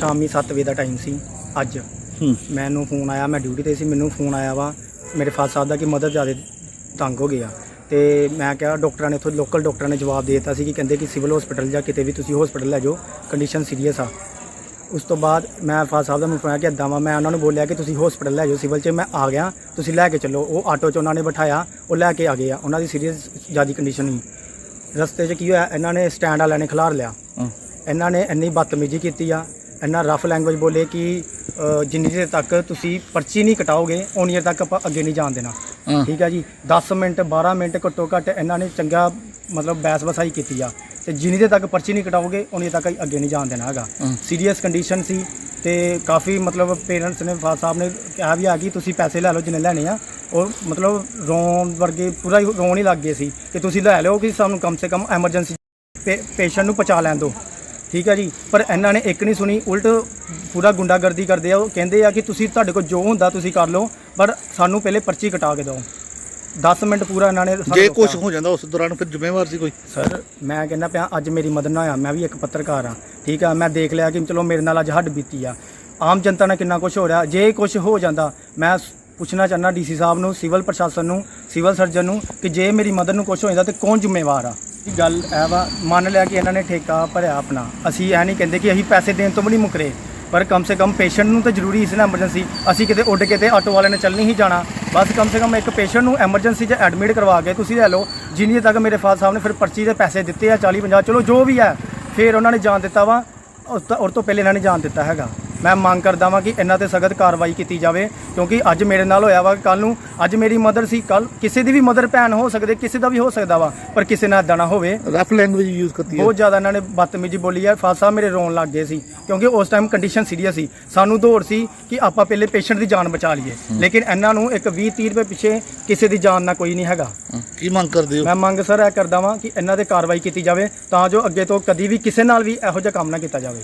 ਸ਼ਾਮੀ 7 ਵਜੇ ਦਾ ਟਾਈਮ ਸੀ ਅੱਜ। ਹੂੰ। ਮੈਨੂੰ ਫੋਨ ਆਇਆ ਮੈਂ ਡਿਊਟੀ ਤੇ ਸੀ ਮੈਨੂੰ ਫੋਨ ਆਇਆ ਵਾ। ਮੇਰੇ ਫਾਦਰ ਸਾਹਿਬ ਦਾ ਕਿ ਮਦਰ ਜ਼ਿਆਦਾ ਤੰਗ ਹੋ ਗਿਆ। ਤੇ ਮੈਂ ਕਿਹਾ ਡਾਕਟਰਾਂ ਨੇ ਇੱਥੋਂ ਲੋਕਲ ਡਾਕਟਰਾਂ ਨੇ ਜਵਾਬ ਦੇ ਦਿੱਤਾ ਸੀ ਕਿ ਕਹਿੰਦੇ ਕਿ ਸਿਵਲ ਹਸਪੀਟਲ ਜਾਂ ਕਿਤੇ ਵੀ ਤੁਸੀਂ ਹਸਪੀਟਲ ਲੈ ਜਾਓ ਕੰਡੀਸ਼ਨ ਸੀਰੀਅਸ ਆ। ਉਸ ਤੋਂ ਬਾਅਦ ਮੈਂ ਫਾਦਰ ਸਾਹਿਬ ਦਾ ਮੈਨੂੰ ਫੋਨ ਕਿ ਇੱਦਾਂ ਵਾ ਮੈਂ ਉਹਨਾਂ ਨੂੰ ਬੋਲਿਆ ਕਿ ਤੁਸੀਂ ਹਸਪੀਟਲ ਲੈ ਜਾਓ ਸਿਵਲ 'ਚ ਮੈਂ ਆ ਗਿਆ ਤੁਸੀਂ ਲੈ ਕੇ ਚੱਲੋ। ਉਹ ਆਟੋ 'ਚ ਉਹਨਾਂ ਨੇ ਬਿਠਾਇਆ ਉਹ ਲੈ ਕੇ ਆ ਗਏ ਆ। ਉਹਨਾਂ ਦੀ ਸੀਰੀਅਸ ਜ਼ਿਆਦਾ ਕੰਡੀਸ਼ਨ ਸੀ। ਰਸਤੇ 'ਚ ਕੀ ਹੋਇਆ ਇਹਨਾਂ ਨੇ ਸਟੈਂਡ ਵਾਲਿਆਂ ਨੇ ਖਿਲਾਰ ਲਿਆ। ਇਹਨਾਂ ਨੇ ਇੰਨੀ ਬਦਤਮੀਜ਼ੀ ਕੀਤੀ ਆ ਇੰਨਾ ਰਫ ਲੈਂਗੁਏਜ ਬੋਲੇ ਕਿ ਅ, ਜਿੰਨੀ ਦੇਰ ਤੱਕ ਤੁਸੀਂ ਪਰਚੀ ਨਹੀਂ ਕਟਾਓਗੇ ਉਨੀ ਦੇਰ ਤੱਕ ਆਪਾਂ ਅੱਗੇ ਨਹੀਂ ਜਾਣ ਦੇਣਾ। ਹਾਂ। ਠੀਕ ਹੈ ਜੀ? 10 ਮਿੰਟ 12 ਮਿੰਟ ਘੱਟੋ ਘੱਟ ਇਹਨਾਂ ਨੇ ਚੰਗਾ ਮਤਲਬ ਬੈਸ ਵਸਾਈ ਕੀਤੀ ਆ। ਤੇ ਜਿੰਨੀ ਦੇਰ ਤੱਕ ਪਰਚੀ ਨਹੀਂ ਕਟਾਓਗੇ ਉਨੀ ਦੇਰ ਤੱਕ ਅੱਗੇ ਨਹੀਂ ਜਾਣ ਦੇਣਾ ਹੈਗਾ। ਹਾਂ। ਸੀਰੀਅਸ ਕੰਡੀਸ਼ਨ ਸੀ ਤੇ ਕਾਫੀ ਮਤਲਬ ਪੇਰੈਂਟਸ ਨੇ ਫਾਦਰ ਸਾਹਿਬ ਨੇ ਕਿਹਾ ਵੀ ਆ ਕਿ ਤੁਸੀਂ ਪੈਸੇ ਲੈ ਲਓ ਜਿੰਨੇ ਲੈਣੇ ਆ। ਔਰ ਮਤਲਬ ਰੋਣ ਵਰਗੇ ਪੂਰਾ ਹੀ ਰੋਣ ਹੀ ਲੱਗ ਗਏ ਸੀ ਕਿ ਤੁਸੀਂ ਲੈ ਲਓ ਕਿ ਸਾਨੂੰ ਕਮ ਸੇ ਕਮ ਐਮਰਜੈਂਸੀ ਪੇਸ਼ੈਂਟ ਨੂੰ ਪਹੁੰਚਾ ਲੈਣ ਦਿਓ। ਠੀਕ ਹੈ ਜੀ ਪਰ ਇਹਨਾਂ ਨੇ ਇੱਕ ਨਹੀਂ ਸੁਣੀ ਉਲਟ ਪੂਰਾ ਗੁੰਡਾਗਰਦੀ ਕਰਦੇ ਆ ਉਹ ਕਹਿੰਦੇ ਆ ਕਿ ਤੁਸੀਂ ਤੁਹਾਡੇ ਕੋਲ ਜੋ ਹੁੰਦਾ ਤੁਸੀਂ ਕਰ ਲਓ ਪਰ ਸਾਨੂੰ ਪਹਿਲੇ ਪਰਚੀ ਕਟਾ ਕੇ ਦਿਓ। 10 ਮਿੰਟ ਪੂਰਾ ਇਹਨਾਂ ਨੇ ਜੇ। ਕੁਝ ਹੋ ਜਾਂਦਾ ਉਸ ਦੌਰਾਨ ਫਿਰ ਜ਼ਿੰਮੇਵਾਰ ਸੀ ਕੋਈ? ਸਰ ਮੈਂ ਕਹਿੰਦਾ ਪਿਆ ਅੱਜ ਮੇਰੀ ਮਦਦ ਨਾ ਹੋਇਆ ਮੈਂ ਵੀ ਇੱਕ ਪੱਤਰਕਾਰ ਆ ਠੀਕ ਆ ਮੈਂ ਦੇਖ ਲਿਆ ਕਿ ਚਲੋ ਮੇਰੇ ਨਾਲ ਅੱਜ ਹੱਡ ਬੀਤੀ ਆ। ਆਮ ਜਨਤਾ ਨਾਲ ਕਿੰਨਾ ਕੁਝ ਹੋ ਰਿਹਾ ਜੇ ਕੁਝ ਹੋ ਜਾਂਦਾ ਮੈਂ ਪੁੱਛਣਾ ਚਾਹੁੰਦਾ ਡੀਸੀ ਸਾਹਿਬ ਨੂੰ ਸਿਵਲ ਪ੍ਰਸ਼ਾਸਨ ਨੂੰ ਸਿਵਲ ਸਰਜਨ ਨੂੰ ਕਿ ਜੇ ਮੇਰੀ ਮਦਦ ਨੂੰ ਕੁਝ ਹੋ ਜਾਂਦਾ ਤੇ ਕੌਣ ਜ਼ਿੰਮੇਵਾਰ ਆ? ਇਹ ਗੱਲ ਇਹ ਵਾ, ਮੰਨ ਲਿਆ ਕਿ ਇਹਨਾਂ ਨੇ ਠੇਕਾ ਭਰਿਆ ਆਪਣਾ। ਅਸੀਂ ਇਹ ਨਹੀਂ ਕਹਿੰਦੇ ਕਿ ਅਸੀਂ ਪੈਸੇ ਦੇਣ ਤੋਂ ਵੀ ਨਹੀਂ ਮੁਕਰੇ, ਪਰ ਕਮ ਸੇ ਕਮ ਪੇਸ਼ੈਂਟ ਨੂੰ ਤਾਂ ਜ਼ਰੂਰੀ ਸੀ ਨਾ ਐਮਰਜੈਂਸੀ ਅਸੀਂ ਕਿਤੇ ਉੱਡ ਕੇ ਤੇ ਆਟੋ ਵਾਲੇ ਨੇ ਚੱਲ ਨਹੀਂ ਸੀ ਜਾਣਾ। ਬਸ ਕਮ ਸੇ ਕਮ ਇੱਕ ਪੇਸ਼ੈਂਟ ਨੂੰ ਐਮਰਜੈਂਸੀ 'ਚ ਐਡਮਿਟ ਕਰਵਾ ਕੇ ਤੁਸੀਂ ਲੈ ਲਓ, ਜਿੰਨੀ ਤੱਕ ਮੇਰੇ ਫਾਦਰ ਸਾਹਿਬ ਨੇ ਫਿਰ ਪਰਚੀ ਦੇ ਪੈਸੇ ਦਿੱਤੇ ਆ 40 50 ਚਲੋ ਜੋ ਵੀ ਹੈ ਫਿਰ ਉਹਨਾਂ ਨੇ ਜਾਣ ਦਿੱਤਾ ਵਾ, ਉਸ ਤੋਂ ਉਸ ਤੋਂ ਪਹਿਲੇ ਇਹਨਾਂ ਨੇ ਜਾਣ ਦਿੱਤਾ ਹੈਗਾ। ਮੈਂ ਮੰਗ ਕਰਦਾ ਵਾਂ ਕਿ ਇਹਨਾਂ ਤੇ ਸਖਤ ਕਾਰਵਾਈ ਕੀਤੀ ਜਾਵੇ ਕਿਉਂਕਿ ਅੱਜ ਮੇਰੇ ਨਾਲ ਹੋਇਆ ਵਾ ਕੱਲ ਨੂੰ ਅੱਜ ਮੇਰੀ ਮਦਰ ਸੀ ਕੱਲ ਕਿਸੇ ਦੀ ਵੀ ਮਦਰ ਭੈਣ ਹੋ ਸਕਦੇ ਕਿਸੇ ਦਾ ਵੀ ਹੋ ਸਕਦਾ ਵਾ ਪਰ ਕਿਸੇ ਨਾਲ ਏਦਾਂ ਨਾ ਹੋਵੇ। ਰਫ ਲੈਂਗੁਏਜ ਯੂਜ਼ ਕਰਤੀ ਹੈ। ਬਹੁਤ ਜ਼ਿਆਦਾ ਇਹਨਾਂ ਨੇ ਬਦਤਮੀਜ਼ੀ ਬੋਲੀ ਹੈ ਸਾਹਿਬ ਮੇਰੇ ਰੋਣ ਲੱਗ ਗਏ ਸੀ ਕਿਉਂਕਿ ਉਸ ਟਾਈਮ ਕੰਡੀਸ਼ਨ ਸੀਰੀਅਸ ਸੀ। ਸਾਨੂੰ ਦੌੜ ਸੀ ਕਿ ਆਪਾਂ ਪਹਿਲੇ ਪੇਸ਼ੈਂਟ ਦੀ ਜਾਨ ਬਚਾ ਲਈਏ ਲੇਕਿਨ ਇਹਨਾਂ ਨੂੰ ਇੱਕ 20 30 ਰੁਪਏ ਪਿੱਛੇ ਕਿਸੇ ਦੀ ਜਾਨ ਨਾਲ ਕੋਈ ਨਹੀਂ ਹੈਗਾ। ਕੀ ਮੰਗ ਕਰਦੇ ਹੋ? ਮੈਂ ਮੰਗ ਸਰ ਇਹ ਕਰਦਾ ਵਾਂ ਕਿ ਇਹਨਾਂ ਤੇ ਕਾਰਵਾਈ ਕੀਤੀ ਜਾਵੇ ਤਾਂ ਜੋ ਅੱਗੇ ਤੋਂ ਕਦੀ ਵੀ ਕਿਸੇ ਨਾਲ ਵੀ ਇਹੋ ਜਿਹਾ ਕੰਮ ਨਾ ਕੀਤਾ ਜਾਵੇ।